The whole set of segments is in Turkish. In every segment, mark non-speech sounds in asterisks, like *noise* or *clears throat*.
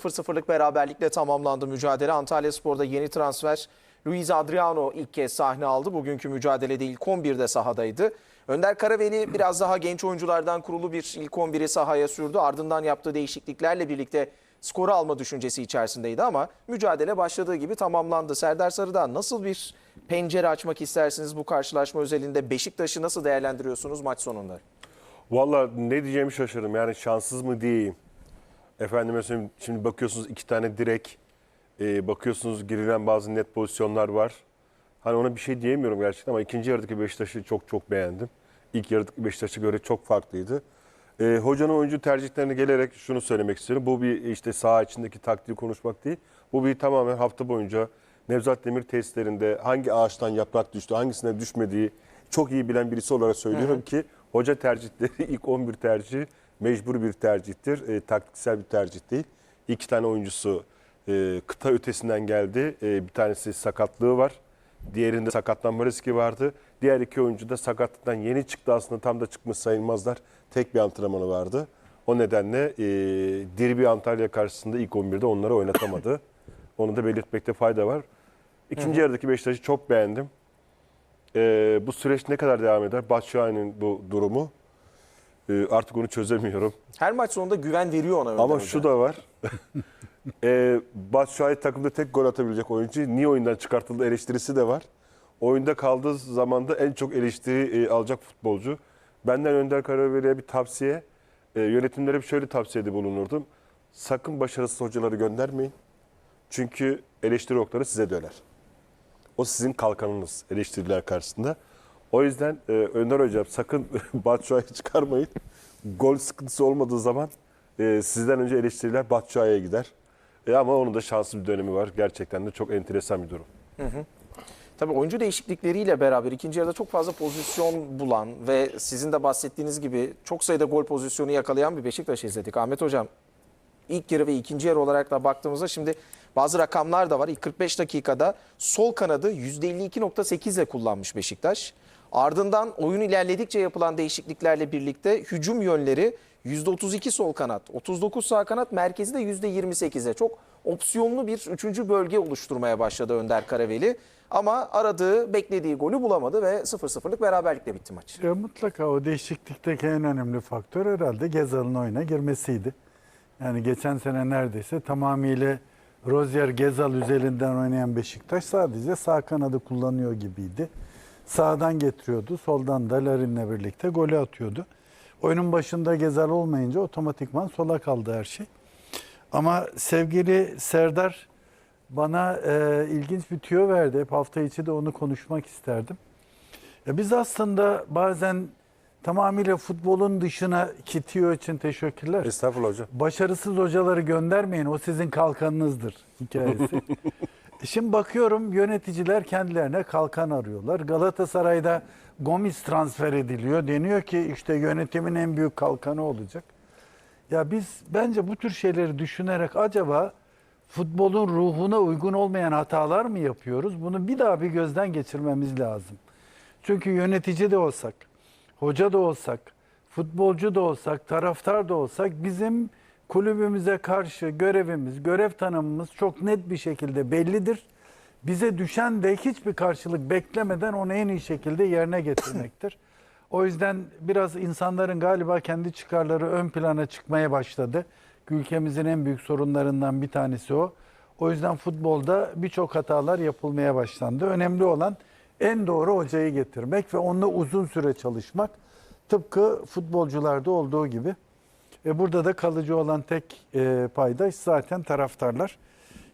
0-0'lık beraberlikle tamamlandı mücadele. Antalya Spor'da yeni transfer Luis Adriano ilk kez sahne aldı. Bugünkü mücadelede ilk 11'de sahadaydı. Önder Karaveli biraz daha genç oyunculardan kurulu bir ilk 11'i sahaya sürdü. Ardından yaptığı değişikliklerle birlikte skoru alma düşüncesi içerisindeydi ama mücadele başladığı gibi tamamlandı. Serdar Sarı'dan nasıl bir pencere açmak istersiniz bu karşılaşma özelinde? Beşiktaş'ı nasıl değerlendiriyorsunuz maç sonunda? Valla ne diyeceğimi şaşırdım. Yani şanssız mı diyeyim. Efendime söyleyeyim şimdi bakıyorsunuz iki tane direk, e, bakıyorsunuz girilen bazı net pozisyonlar var. Hani ona bir şey diyemiyorum gerçekten ama ikinci yarıdaki Beşiktaş'ı çok çok beğendim. İlk yarıdaki Beşiktaş'a göre çok farklıydı. E, hocanın oyuncu tercihlerine gelerek şunu söylemek istiyorum. Bu bir işte saha içindeki taktiği konuşmak değil. Bu bir tamamen hafta boyunca Nevzat Demir testlerinde hangi ağaçtan yaprak düştü, hangisine düşmediği çok iyi bilen birisi olarak söylüyorum ki hoca tercihleri *laughs* ilk 11 tercih mecbur bir tercihtir. E, taktiksel bir tercih değil. İki tane oyuncusu e, kıta ötesinden geldi. E, bir tanesi sakatlığı var. Diğerinde sakatlanma riski vardı. Diğer iki oyuncu da sakatlıktan yeni çıktı aslında tam da çıkmış sayılmazlar. Tek bir antrenmanı vardı. O nedenle e, Dirbi Antalya karşısında ilk 11'de onları oynatamadı. *coughs* Onu da belirtmekte fayda var. İkinci yarıdaki Beşiktaş'ı çok beğendim. Ee, bu süreç ne kadar devam eder? Batshuayi'nin bu durumu. Ee, artık onu çözemiyorum. Her maç sonunda güven veriyor ona. Ama şu da var. *laughs* ee, Batshuayi takımda tek gol atabilecek oyuncu. Niye oyundan çıkartıldı eleştirisi de var. Oyunda kaldığı zamanda en çok eleştiri e, alacak futbolcu. Benden Önder Karaveli'ye bir tavsiye. E, yönetimlere bir şöyle tavsiyede bulunurdum. Sakın başarısız hocaları göndermeyin. Çünkü eleştiri okları size döner. O sizin kalkanınız eleştiriler karşısında. O yüzden e, Önder Hocam sakın *laughs* Batshuayi çıkarmayın. Gol sıkıntısı olmadığı zaman e, sizden önce eleştiriler Batshuayi'ye gider. E, ama onun da şanslı bir dönemi var. Gerçekten de çok enteresan bir durum. Tabii oyuncu değişiklikleriyle beraber ikinci yarıda çok fazla pozisyon bulan ve sizin de bahsettiğiniz gibi çok sayıda gol pozisyonu yakalayan bir Beşiktaş izledik. Ahmet Hocam ilk yarı ve ikinci yarı olarak da baktığımızda şimdi bazı rakamlar da var. İlk 45 dakikada sol kanadı %52.8 ile kullanmış Beşiktaş. Ardından oyun ilerledikçe yapılan değişikliklerle birlikte hücum yönleri %32 sol kanat, 39 sağ kanat, merkezi de %28'e. Çok opsiyonlu bir üçüncü bölge oluşturmaya başladı Önder Karaveli. Ama aradığı, beklediği golü bulamadı ve 0-0'lık beraberlikle bitti maç. Ya mutlaka o değişiklikteki en önemli faktör herhalde Gezal'ın oyuna girmesiydi. Yani geçen sene neredeyse tamamıyla Rozier Gezal üzerinden oynayan Beşiktaş sadece sağ kanadı kullanıyor gibiydi. Sağdan getiriyordu, soldan da Larin'le birlikte golü atıyordu. Oyunun başında Gezal olmayınca otomatikman sola kaldı her şey. Ama sevgili Serdar bana e, ilginç bir tüyo verdi. Hep hafta içi de onu konuşmak isterdim. Ya biz aslında bazen tamamıyla futbolun dışına ki tüyo için teşekkürler. Estağfurullah hocam. Başarısız hocaları göndermeyin. O sizin kalkanınızdır hikayesi. *laughs* Şimdi bakıyorum yöneticiler kendilerine kalkan arıyorlar. Galatasaray'da Gomis transfer ediliyor. Deniyor ki işte yönetimin en büyük kalkanı olacak. Ya biz bence bu tür şeyleri düşünerek acaba futbolun ruhuna uygun olmayan hatalar mı yapıyoruz? Bunu bir daha bir gözden geçirmemiz lazım. Çünkü yönetici de olsak, hoca da olsak, futbolcu da olsak, taraftar da olsak bizim kulübümüze karşı görevimiz, görev tanımımız çok net bir şekilde bellidir. Bize düşen de hiçbir karşılık beklemeden onu en iyi şekilde yerine getirmektir. *clears throat* O yüzden biraz insanların galiba kendi çıkarları ön plana çıkmaya başladı. Ülkemizin en büyük sorunlarından bir tanesi o. O yüzden futbolda birçok hatalar yapılmaya başlandı. Önemli olan en doğru hocayı getirmek ve onunla uzun süre çalışmak. Tıpkı futbolcularda olduğu gibi. Ve burada da kalıcı olan tek e, paydaş zaten taraftarlar.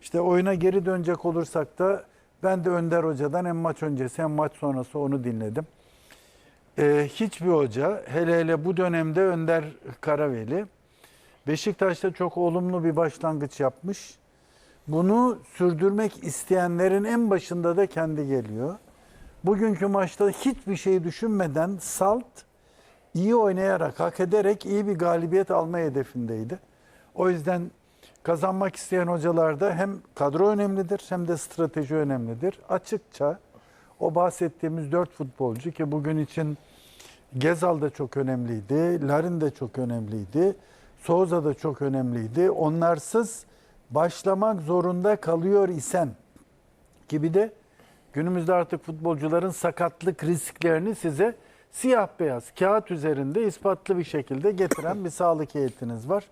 İşte oyuna geri dönecek olursak da ben de Önder Hoca'dan hem maç öncesi hem maç sonrası onu dinledim. E, hiçbir hoca hele hele bu dönemde Önder Karaveli Beşiktaş'ta çok olumlu bir başlangıç yapmış. Bunu sürdürmek isteyenlerin en başında da kendi geliyor. Bugünkü maçta hiçbir şey düşünmeden salt, iyi oynayarak, hak ederek iyi bir galibiyet alma hedefindeydi. O yüzden kazanmak isteyen hocalarda hem kadro önemlidir hem de strateji önemlidir. Açıkça o bahsettiğimiz dört futbolcu ki bugün için Gezal da çok önemliydi, Larin de çok önemliydi, Souza da çok önemliydi. Onlarsız başlamak zorunda kalıyor isen gibi de günümüzde artık futbolcuların sakatlık risklerini size siyah beyaz kağıt üzerinde ispatlı bir şekilde getiren bir sağlık heyetiniz var.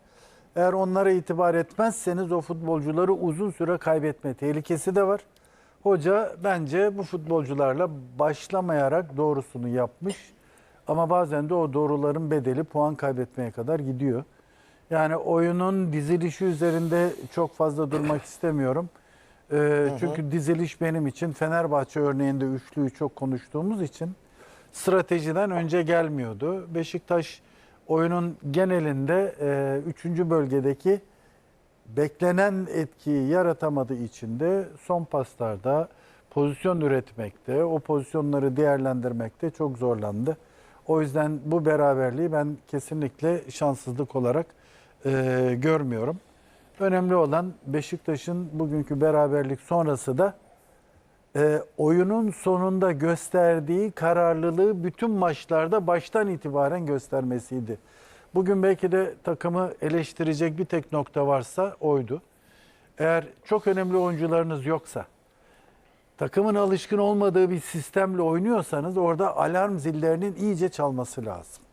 Eğer onlara itibar etmezseniz o futbolcuları uzun süre kaybetme tehlikesi de var. Hoca bence bu futbolcularla başlamayarak doğrusunu yapmış. Ama bazen de o doğruların bedeli puan kaybetmeye kadar gidiyor. Yani oyunun dizilişi üzerinde çok fazla durmak istemiyorum. Ee, çünkü diziliş benim için Fenerbahçe örneğinde üçlüyü çok konuştuğumuz için stratejiden önce gelmiyordu. Beşiktaş oyunun genelinde 3. bölgedeki beklenen etkiyi yaratamadığı için de son paslarda pozisyon üretmekte, o pozisyonları değerlendirmekte çok zorlandı. O yüzden bu beraberliği ben kesinlikle şanssızlık olarak e, görmüyorum. Önemli olan Beşiktaş'ın bugünkü beraberlik sonrası da e, oyunun sonunda gösterdiği kararlılığı bütün maçlarda baştan itibaren göstermesiydi. Bugün belki de takımı eleştirecek bir tek nokta varsa oydu. Eğer çok önemli oyuncularınız yoksa, takımın alışkın olmadığı bir sistemle oynuyorsanız orada alarm zillerinin iyice çalması lazım.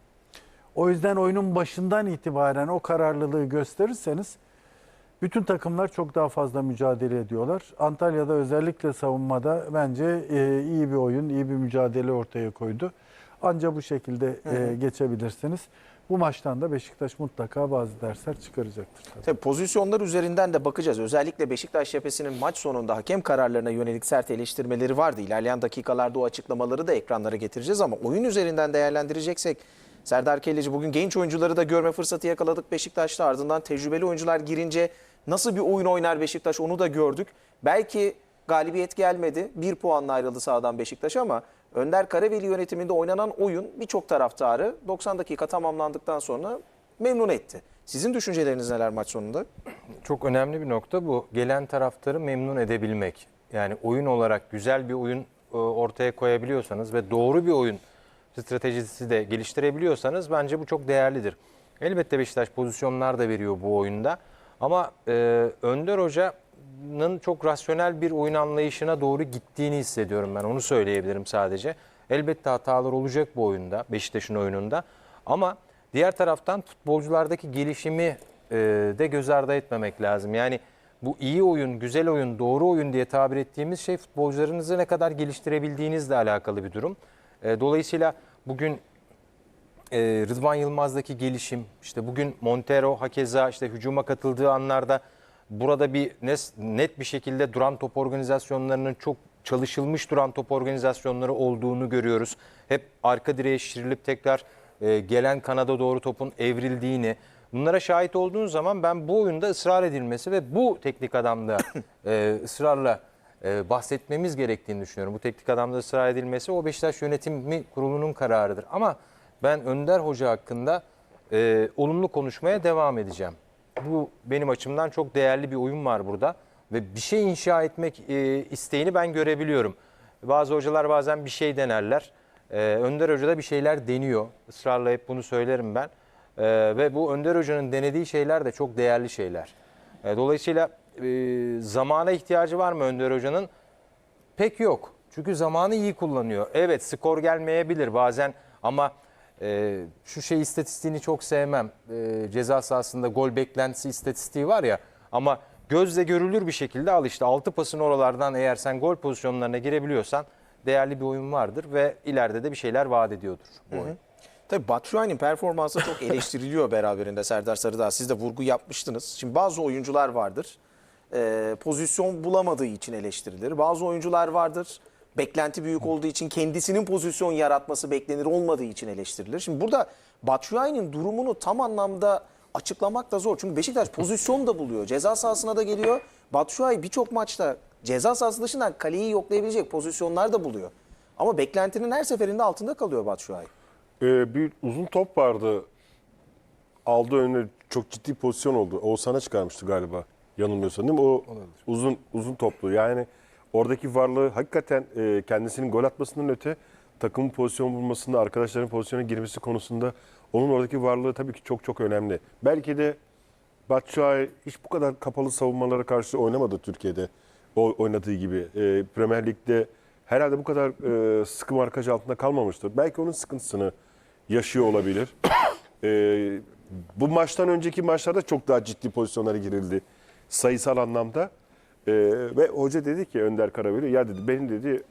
O yüzden oyunun başından itibaren o kararlılığı gösterirseniz bütün takımlar çok daha fazla mücadele ediyorlar. Antalya'da özellikle savunmada bence e, iyi bir oyun, iyi bir mücadele ortaya koydu. Ancak bu şekilde e, geçebilirsiniz. Bu maçtan da Beşiktaş mutlaka bazı dersler çıkaracaktır. tabii. Tabii pozisyonlar üzerinden de bakacağız. Özellikle Beşiktaş cephesinin maç sonunda hakem kararlarına yönelik sert eleştirmeleri vardı. İlerleyen dakikalarda o açıklamaları da ekranlara getireceğiz ama oyun üzerinden değerlendireceksek Serdar Kelleci bugün genç oyuncuları da görme fırsatı yakaladık Beşiktaş'ta. Ardından tecrübeli oyuncular girince nasıl bir oyun oynar Beşiktaş onu da gördük. Belki galibiyet gelmedi. Bir puanla ayrıldı sahadan Beşiktaş ama Önder Karaveli yönetiminde oynanan oyun birçok taraftarı 90 dakika tamamlandıktan sonra memnun etti. Sizin düşünceleriniz neler maç sonunda? Çok önemli bir nokta bu. Gelen taraftarı memnun edebilmek. Yani oyun olarak güzel bir oyun e, ortaya koyabiliyorsanız ve doğru bir oyun stratejisi de geliştirebiliyorsanız bence bu çok değerlidir. Elbette Beşiktaş pozisyonlar da veriyor bu oyunda. Ama e, Önder Hoca'nın çok rasyonel bir oyun anlayışına doğru gittiğini hissediyorum ben. Onu söyleyebilirim sadece. Elbette hatalar olacak bu oyunda, Beşiktaş'ın oyununda. Ama diğer taraftan futbolculardaki gelişimi e, de göz ardı etmemek lazım. Yani bu iyi oyun, güzel oyun, doğru oyun diye tabir ettiğimiz şey futbolcularınızı ne kadar geliştirebildiğinizle alakalı bir durum. E, dolayısıyla bugün e, Rıdvan Yılmaz'daki gelişim, işte bugün Montero hakeza işte hücuma katıldığı anlarda burada bir net bir şekilde duran top organizasyonlarının çok çalışılmış duran top organizasyonları olduğunu görüyoruz. Hep arka direğe şişirilip tekrar e, gelen kanada doğru topun evrildiğini, bunlara şahit olduğunuz zaman ben bu oyunda ısrar edilmesi ve bu teknik adamda *coughs* e, ısrarla e, bahsetmemiz gerektiğini düşünüyorum. Bu teknik adamda ısrar edilmesi o Beşiktaş Yönetimi Kurulu'nun kararıdır. Ama ben Önder Hoca hakkında e, olumlu konuşmaya devam edeceğim. Bu benim açımdan çok değerli bir oyun var burada ve bir şey inşa etmek e, isteğini ben görebiliyorum. Bazı hocalar bazen bir şey denerler. E, Önder Hoca da bir şeyler deniyor. Israrla hep bunu söylerim ben. E, ve bu Önder Hoca'nın denediği şeyler de çok değerli şeyler. E, dolayısıyla e, zamana ihtiyacı var mı Önder Hoca'nın? Pek yok. Çünkü zamanı iyi kullanıyor. Evet skor gelmeyebilir bazen ama e, şu şey istatistiğini çok sevmem. E, ceza sahasında gol beklentisi istatistiği var ya ama gözle görülür bir şekilde al işte 6 pasın oralardan eğer sen gol pozisyonlarına girebiliyorsan değerli bir oyun vardır ve ileride de bir şeyler vaat ediyordur bu oyun. Tabii Batshuayi'nin performansı çok *laughs* eleştiriliyor beraberinde Serdar Sarıdağ. Siz de vurgu yapmıştınız. Şimdi bazı oyuncular vardır. E, pozisyon bulamadığı için eleştirilir. Bazı oyuncular vardır. Beklenti büyük olduğu için kendisinin pozisyon yaratması beklenir olmadığı için eleştirilir. Şimdi burada Batshuayi'nin durumunu tam anlamda açıklamak da zor. Çünkü Beşiktaş pozisyon da buluyor. Ceza sahasına da geliyor. Batshuayi birçok maçta ceza sahası dışından kaleyi yoklayabilecek pozisyonlar da buluyor. Ama beklentinin her seferinde altında kalıyor Batshuayi. Ee, bir uzun top vardı. Aldı önüne çok ciddi pozisyon oldu. Oğuzhan'a çıkarmıştı galiba. Yanılmıyorsam değil mi? O uzun uzun toplu. Yani oradaki varlığı hakikaten e, kendisinin gol atmasından öte takımın pozisyon bulmasında, arkadaşların pozisyona girmesi konusunda onun oradaki varlığı tabii ki çok çok önemli. Belki de Batshuayi hiç bu kadar kapalı savunmalara karşı oynamadı Türkiye'de. O oynadığı gibi. E, Premier Lig'de herhalde bu kadar e, sıkı markaj altında kalmamıştır. Belki onun sıkıntısını yaşıyor olabilir. *coughs* E, bu maçtan önceki maçlarda çok daha ciddi pozisyonlara girildi. Sayısal anlamda. E, ve hoca dedi ki Önder Karaveli ya dedi benim dedi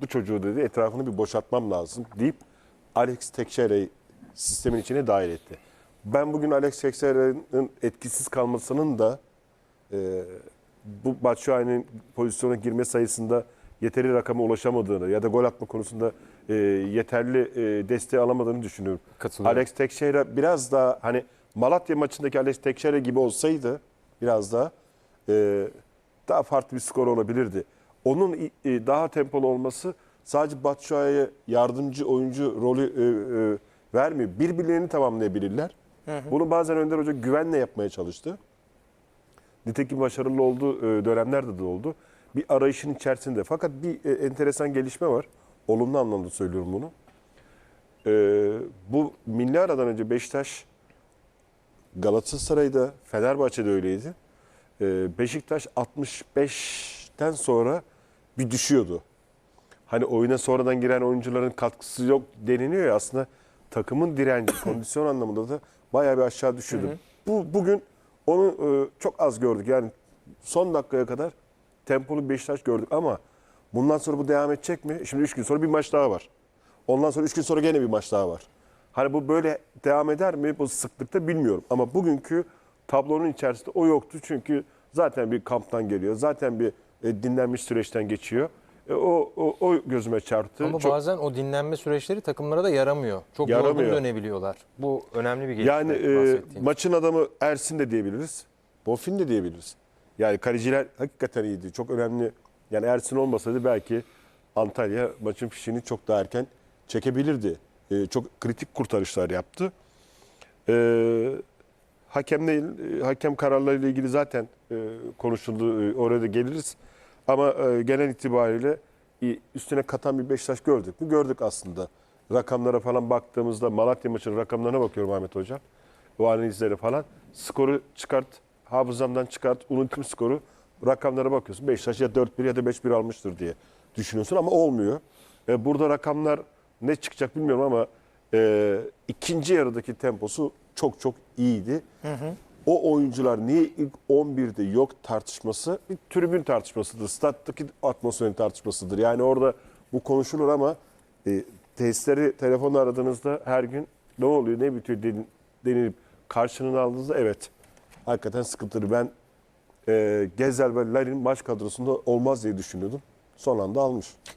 bu çocuğu dedi etrafını bir boşaltmam lazım deyip Alex Teixeira'yı sistemin içine dahil etti. Ben bugün Alex Teixeira'nın etkisiz kalmasının da e, bu Batshuayi'nin pozisyona girme sayısında yeteri rakama ulaşamadığını ya da gol atma konusunda e, yeterli e, desteği alamadığını düşünüyorum. Alex Teixeira biraz daha hani Malatya maçındaki Alex Teixeira gibi olsaydı biraz daha e, daha farklı bir skor olabilirdi. Onun e, daha tempolu olması sadece Batshuayi'ye yardımcı oyuncu rolü e, e, vermiyor. Birbirlerini tamamlayabilirler. Bunu bazen Önder Hoca güvenle yapmaya çalıştı. Nitekim başarılı olduğu e, dönemlerde de oldu. Bir arayışın içerisinde. Fakat bir e, enteresan gelişme var. Olumlu anlamda söylüyorum bunu. E, bu milli aradan önce Beşiktaş Galatasaray'da, Fenerbahçe'de öyleydi. E, Beşiktaş 65'ten sonra bir düşüyordu. Hani oyuna sonradan giren oyuncuların katkısı yok deniliyor ya aslında takımın direnci, *coughs* kondisyon anlamında da bayağı bir aşağı düşüyordu. Bu bugün onu e, çok az gördük. Yani son dakikaya kadar tempolu Beşiktaş gördük ama bundan sonra bu devam edecek mi? Şimdi 3 gün sonra bir maç daha var. Ondan sonra 3 gün sonra gene bir maç daha var. Hani bu böyle devam eder mi bu sıklıkta bilmiyorum. Ama bugünkü tablonun içerisinde o yoktu. Çünkü zaten bir kamptan geliyor. Zaten bir e, dinlenmiş süreçten geçiyor. E, o, o, o gözüme çarptı. Ama Çok- bazen o dinlenme süreçleri takımlara da yaramıyor. Çok Yaramıyor. yorgun dönebiliyorlar. Bu önemli bir gelişme Yani e, maçın adamı Ersin de diyebiliriz. Bonfin de diyebiliriz. Yani kaleciler hakikaten iyiydi. Çok önemli. Yani Ersin olmasaydı belki Antalya maçın fişini çok daha erken çekebilirdi. E, çok kritik kurtarışlar yaptı. E, hakem değil, e, hakem kararlarıyla ilgili zaten e, konuşuldu. E, oraya da geliriz. Ama e, genel itibariyle e, üstüne katan bir Beşiktaş gördük mü? Gördük aslında. Rakamlara falan baktığımızda Malatya maçının rakamlarına bakıyorum Ahmet Hocam. O analizlere falan. Skoru çıkart, hafızamdan çıkart, unuttum skoru. Rakamlara bakıyorsun. Beşiktaş ya 4-1 ya da 5-1 almıştır diye düşünüyorsun ama olmuyor. E, burada rakamlar ne çıkacak bilmiyorum ama e, ikinci yarıdaki temposu çok çok iyiydi. O oyuncular niye ilk 11'de yok tartışması bir tribün tartışmasıdır. Stat'taki atmosferin tartışmasıdır. Yani orada bu konuşulur ama e, tesisleri telefonla aradığınızda her gün ne oluyor ne bitiyor den- denilip karşılığını aldığınızda evet hakikaten sıkıntılı. Ben e, Gezel ve Larin maç kadrosunda olmaz diye düşünüyordum. Son anda almış.